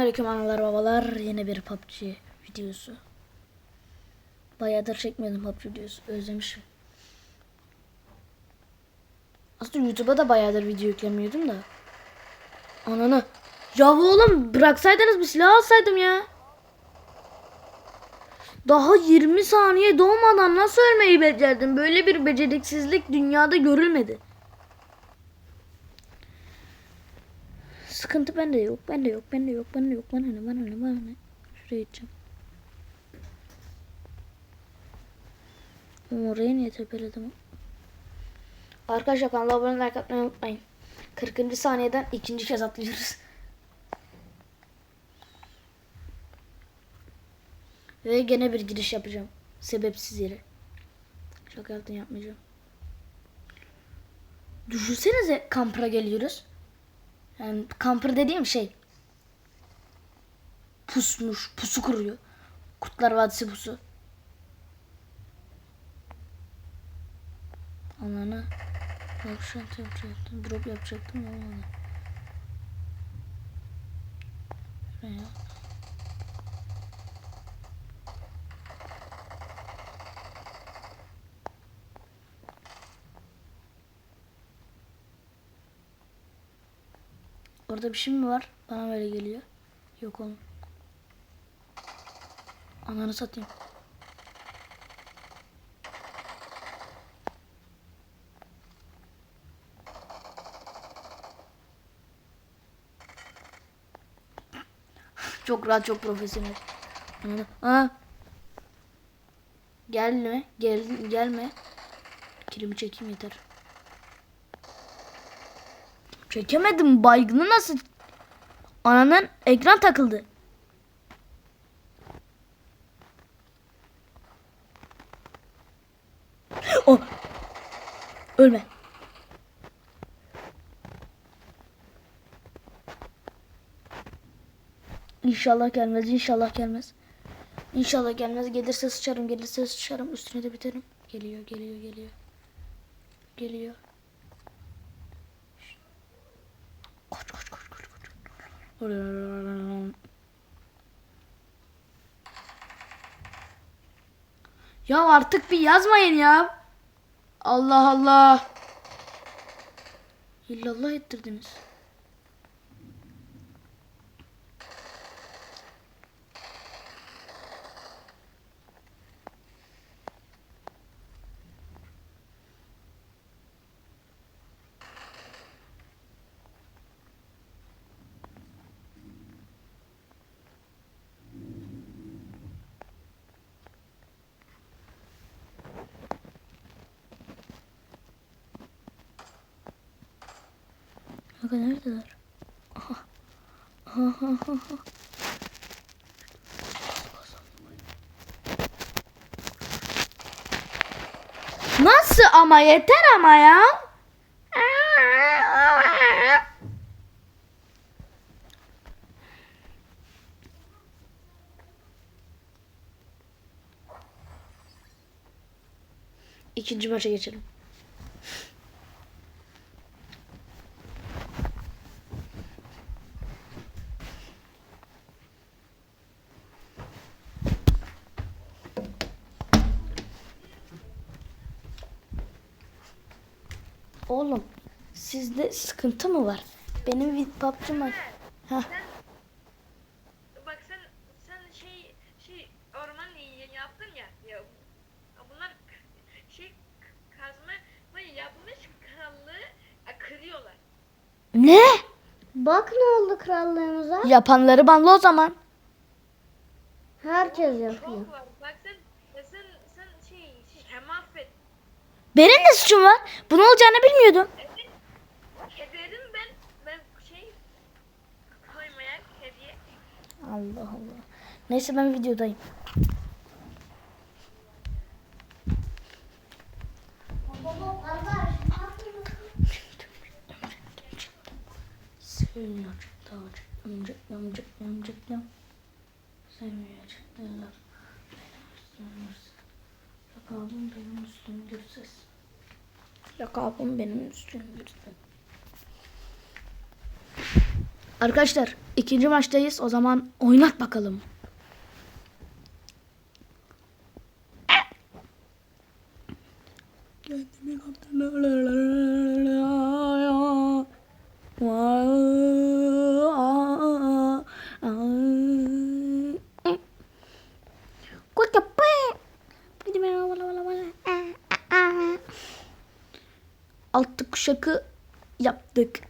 Aleyküm analar babalar yeni bir PUBG videosu. Bayağıdır çekmedim PUBG videosu özlemişim. Aslında YouTube'a da bayağıdır video yüklemiyordum da. Ananı. Ya oğlum bıraksaydınız bir silah alsaydım ya. Daha 20 saniye doğmadan nasıl ölmeyi becerdin? Böyle bir beceriksizlik dünyada görülmedi. Sıkıntı bende yok, bende yok, bende yok, bende yok. Bana ne, bana ne, bana ne. Şuraya gideceğim. Oraya niye tepeledim? Arkadaşlar kanala abone like atmayı unutmayın. 40. saniyeden ikinci kez atlıyoruz. Ve gene bir giriş yapacağım. Sebepsiz yere. Şaka yaptım yapmayacağım. Düşünsenize kampıra geliyoruz. Yani kampır dediğim şey pusmuş, pusu kuruyor. Kurtlar Vadisi pusu. Anana Bak şant yapacaktım. Drop yapacaktım olmadı. Şuraya. Orada bir şey mi var? Bana böyle geliyor. Yok oğlum. Ananı satayım. çok rahat, çok profesyonel. Anladın? Aa. Gelme, gel, gelme. Kilimi çekeyim yeter. Çekemedim. Baygını nasıl? Ananın ekran takıldı. Oh. Ölme. İnşallah gelmez. İnşallah gelmez. İnşallah gelmez. Gelirse sıçarım. Gelirse sıçarım. Üstüne de biterim. Geliyor, geliyor, geliyor. Geliyor. Koş koş koş koş koş. Ya artık bir yazmayın ya. Allah Allah. İllallah ettirdiniz. Kanka neredeler? Nasıl ama yeter ama ya. İkinci maça geçelim. Oğlum sıkıntı mı var? Benim bir PUBG'm var. Heh. Bak sen sen şey şey orman yaptın ya. ya bunlar şey kazma yapmış krallığı kırıyorlar. Ne? Bak ne oldu krallığımıza. Yapanları banla o zaman. Herkes yapıyor. Bak sen sen sen şey, şey hem affet. Benim ne suçum var? Bunu olacağını bilmiyordum. Ederim ben ben şey koymaya hediye. Allah Allah. Neyse ben videodayım. Sevmiyor. Dağcık? Benim üstüm Lakabım benim üstüm benim üstüm gürses. Arkadaşlar ikinci maçtayız. O zaman oynat bakalım. Kendimi Altı kuşakı yaptık.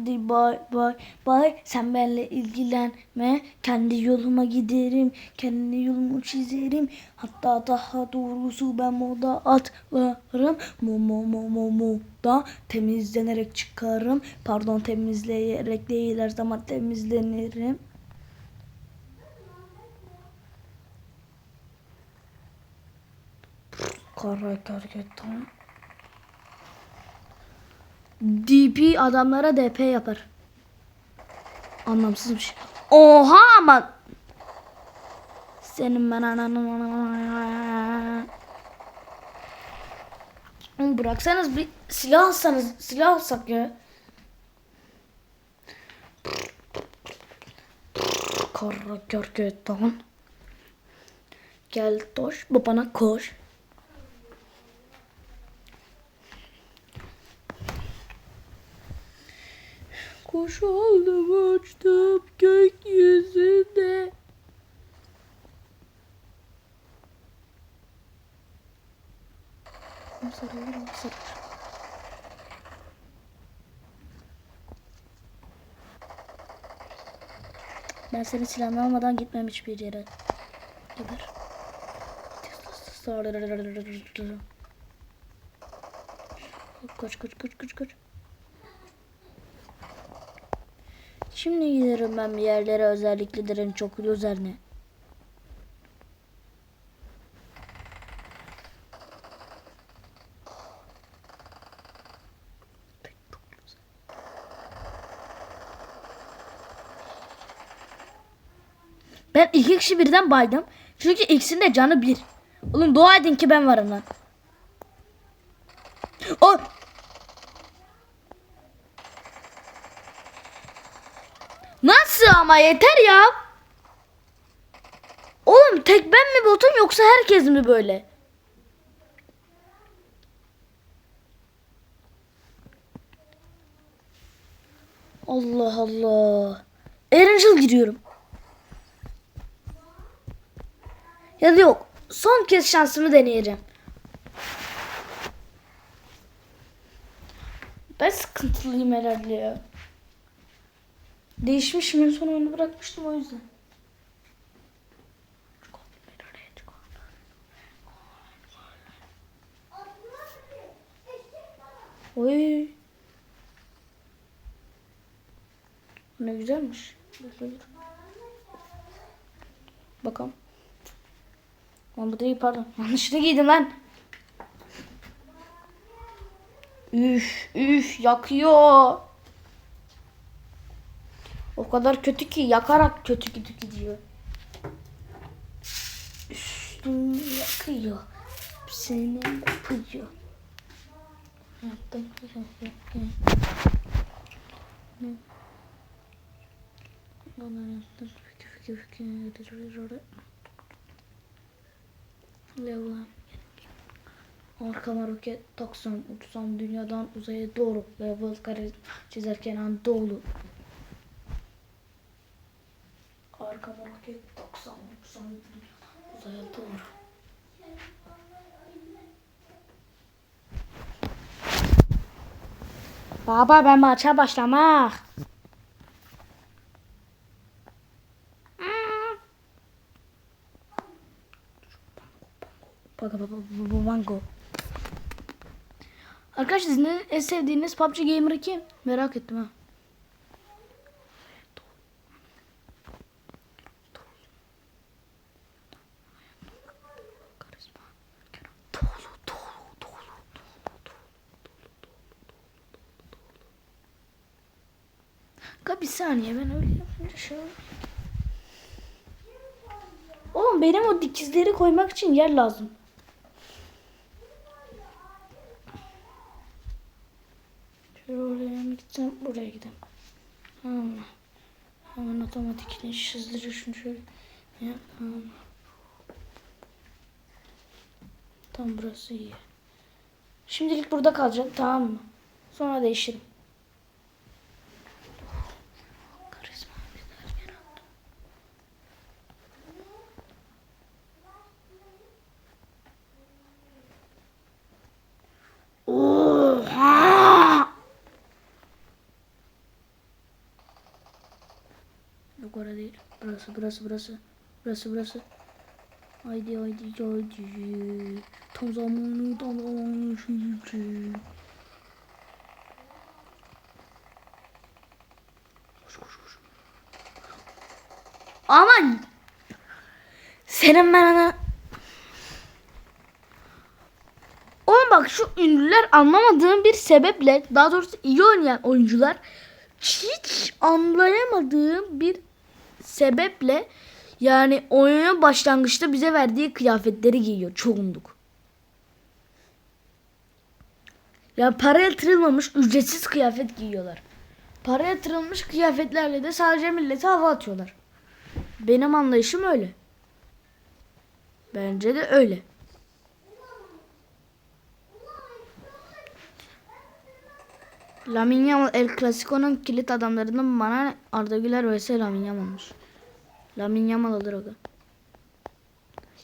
Hadi bay bay bay. Sen benimle ilgilenme. Kendi yoluma giderim. Kendi yolumu çizerim. Hatta daha doğrusu ben moda atlarım. Mo mo mo mo mo da temizlenerek çıkarım. Pardon temizleyerek değil her zaman temizlenirim. Kara gergedan. DP adamlara DP yapar. Anlamsız bir şey. Oha ama. Senin ben ananı. Oğlum Bıraksanız bir silah alsanız silah alsak ya. Kara gergedan. Gel doş babana koş. Kuş oldum uçtum? Sarılır. Ben seni silahını almadan gitmem hiçbir yere. Geber. Koş koş koş koş koş. Şimdi giderim ben bir yerlere özelliklerin çok üzerine. Ben iki kişi birden baydım. Çünkü ikisinin de canı bir. Oğlum dua edin ki ben varım lan. O Nasıl ama yeter ya. Oğlum tek ben mi botum yoksa herkes mi böyle? Allah Allah. Erangel giriyorum. Ya da yok. Son kez şansımı deneyeceğim. Ben sıkıntılıyım herhalde ya. Değişmişim en son oyunu bırakmıştım o yüzden. Oy. Ne güzelmiş. Bakalım. Lan bu değil pardon. Yanlışlıkla giydim lan. Üf üf yakıyor. O kadar kötü ki yakarak kötü gidiyor. Üstüm yakıyor. Seni yapıyor. Level. Arkama roket taksam uçsam dünyadan uzaya doğru level kare çizerken an 90, 90 Uzaya doğru. Baba ben maça başlamak. Bango. Arkadaşlar sizin en sevdiğiniz PUBG Gamer'ı kim? Merak ettim ha. Bir saniye ben öyle yapınca şey. Oğlum benim o dikizleri koymak için yer lazım. Şöyle oraya mı gitsem buraya gideyim. Tamam? Hemen otomatikleş hızlıca şunu şöyle yap. Tamam. Tam burası iyi. Şimdilik burada kalacak tamam mı? Sonra değişirim. Karizma bir gel aldım. Oha! Değil. Burası burası burası. Burası burası. Haydi haydi haydi. Tam zamanı tam zamanı şimdi. Koş koş koş. Aman. Senin ben ana. Oğlum bak şu ünlüler anlamadığım bir sebeple daha doğrusu iyi oynayan oyuncular hiç anlayamadığım bir sebeple yani oyunun başlangıçta bize verdiği kıyafetleri giyiyor çoğunluk. Ya para yatırılmamış ücretsiz kıyafet giyiyorlar. Para yatırılmış kıyafetlerle de sadece millete hava atıyorlar. Benim anlayışım öyle. Bence de öyle. Lamine Yamal El Clasico'nun kilit adamlarından bana Arda Güler vs Lamine Yamal. Lamine Yamal alır o.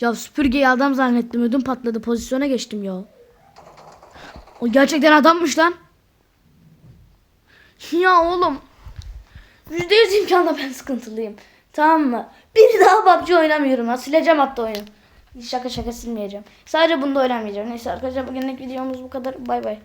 Ya süpürgeyi adam zannettim. Ödüm patladı. Pozisyona geçtim ya. O gerçekten adammış lan. Ya oğlum. Yüzde yüz imkanla ben sıkıntılıyım. Tamam mı? Bir daha PUBG oynamıyorum ha. Sileceğim hatta oyunu. Şaka şaka silmeyeceğim. Sadece bunda oynamayacağım. Neyse arkadaşlar bugünlük videomuz bu kadar. Bay bay.